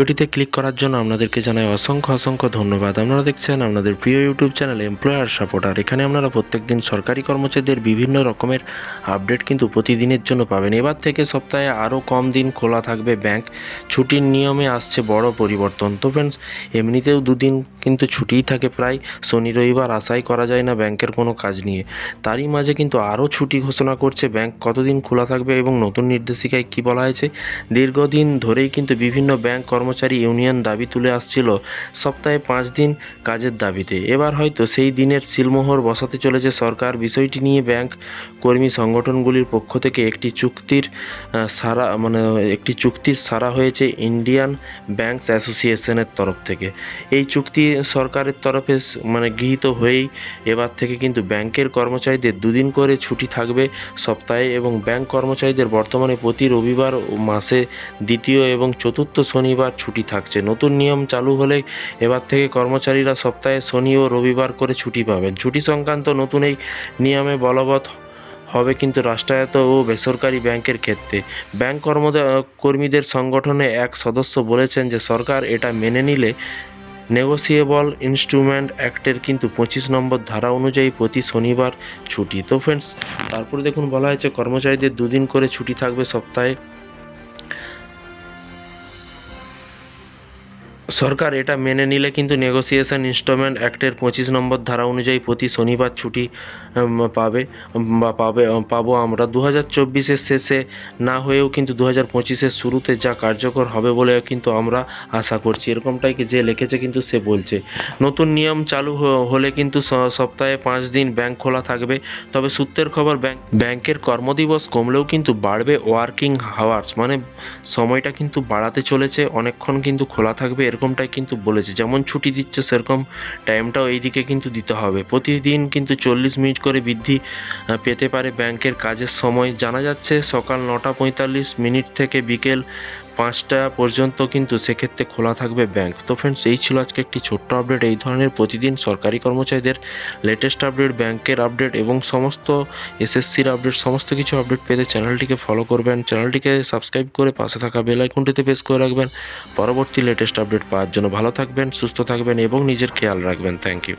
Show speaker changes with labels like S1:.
S1: ভিডিওটিতে ক্লিক করার জন্য আপনাদেরকে জানাই অসংখ্য অসংখ্য ধন্যবাদ। আপনারা দেখছেন আপনাদের প্রিয় ইউটিউব চ্যানেল এমপ্লয়ার সাপোর্টার এখানে আপনারা প্রত্যেকদিন সরকারি কর্মচারীদের বিভিন্ন রকমের আপডেট কিন্তু প্রতিদিনের জন্য পাবেন। এবার থেকে সপ্তাহে আরও কম দিন খোলা থাকবে ব্যাংক ছুটির নিয়মে আসছে বড় পরিবর্তন। তো ফ্রেন্ডস এমনিতেও দুদিন কিন্তু ছুটিই থাকে প্রায়। শনি, রবিবার আশাই করা যায় না ব্যাংকের কোনো কাজ নিয়ে। তারই মাঝে কিন্তু আরও ছুটি ঘোষণা করছে ব্যাংক কতদিন খোলা থাকবে এবং নতুন নির্দেশিকায় কী বলা হয়েছে? দীর্ঘদিন ধরেই কিন্তু বিভিন্ন ব্যাংক কর্মচারী ইউনিয়ন দাবি তুলে আসছিল সপ্তাহে পাঁচ দিন কাজের দাবিতে। এবার হয়তো সেই দিনের সিলমোহর বসাতে চলেছে সরকার। বিষয়টি নিয়ে ব্যাংক কর্মী সংগঠনগুলির পক্ষ থেকে একটি চুক্তির সারা মানে একটি চুক্তির সারা হয়েছে ইন্ডিয়ান ব্যাংকস অ্যাসোসিয়েশনের তরফ থেকে। এই চুক্তি সরকারের তরফে মানে গৃহীত হয়েই এবার থেকে কিন্তু ব্যাংকের কর্মচারীদের দুদিন করে ছুটি থাকবে সপ্তাহে এবং ব্যাংক কর্মচারীদের বর্তমানে প্রতি রবিবার মাসে দ্বিতীয় এবং চতুর্থ শনিবার ছুটি থাকছে। নতুন নিয়ম চালু হলে এবার থেকে কর্মচারীরা সপ্তাহে শনি ও রবিবার করে ছুটি পাবেন। ছুটি সংক্রান্ত নতুন এই নিয়মে বলবৎ হবে কিন্তু রাষ্ট্রায়ত্ত ও বেসরকারি ব্যাংকের ক্ষেত্রে। ব্যাংক কর্ম কর্মীদের সংগঠনে এক সদস্য বলেছেন যে, সরকার এটা মেনে নিলে নেগোসিয়েবল ইনস্ট্রুমেন্ট অ্যাক্টের কিন্তু পঁচিশ নম্বর ধারা অনুযায়ী প্রতি শনিবার ছুটি। তো ফ্রেন্ডস, তারপরে দেখুন বলা হয়েছে কর্মচারীদের দুদিন করে ছুটি থাকবে সপ্তাহে। সরকার এটা মেনে নিলে কিন্তু নেগোসিয়েশন ইনস্টলমেন্ট অ্যাক্টের পঁচিশ নম্বর ধারা অনুযায়ী প্রতি শনিবার ছুটি পাবে, বা পাবে পাবো আমরা। দু হাজার চব্বিশের শেষে না হয়েও কিন্তু দু হাজার পঁচিশের শুরুতে যা কার্যকর হবে বলে কিন্তু আমরা আশা করছি। এরকমটাই যে লিখেছে কিন্তু সে বলছে। নতুন নিয়ম চালু হলে কিন্তু সপ্তাহে পাঁচ দিন ব্যাংক খোলা থাকবে। তবে সূত্রের খবর ব্যাংক ব্যাংকের কর্মদিবস কমলেও কিন্তু বাড়বে ওয়ার্কিং হাওয়ার্স মানে সময়টা কিন্তু বাড়াতে চলেছে, অনেকক্ষণ কিন্তু খোলা থাকবে এরকমটাই কিন্তু বলেছে। যেমন ছুটি দিচ্ছে সেরকম টাইমটাও এই দিকে কিন্তু দিতে হবে। প্রতিদিন কিন্তু চল্লিশ মিনিট করে বৃদ্ধি পেতে পারে ব্যাংকের কাজের সময়। জানা যাচ্ছে সকাল নটা পঁয়তাল্লিশ মিনিট থেকে বিকেল পাঁচটা পর্যন্ত কিন্তু সেক্ষেত্রে খোলা থাকবে ব্যাংক তো ফ্রেন্ডস এই ছিল আজকে একটি ছোট্ট আপডেট এই ধরনের প্রতিদিন সরকারি কর্মচারীদের লেটেস্ট আপডেট ব্যাংকের আপডেট এবং সমস্ত এসএসসির আপডেট সমস্ত কিছু আপডেট পেতে চ্যানেলটিকে ফলো করবেন। চ্যানেলটিকে সাবস্ক্রাইব করে পাশে থাকা বেল আইকনটিতে প্রেস করে রাখবেন। পরবর্তী লেটেস্ট আপডেট পাওয়ার জন্য ভালো থাকবেন, সুস্থ থাকবেন এবং নিজের খেয়াল রাখবেন। Thank you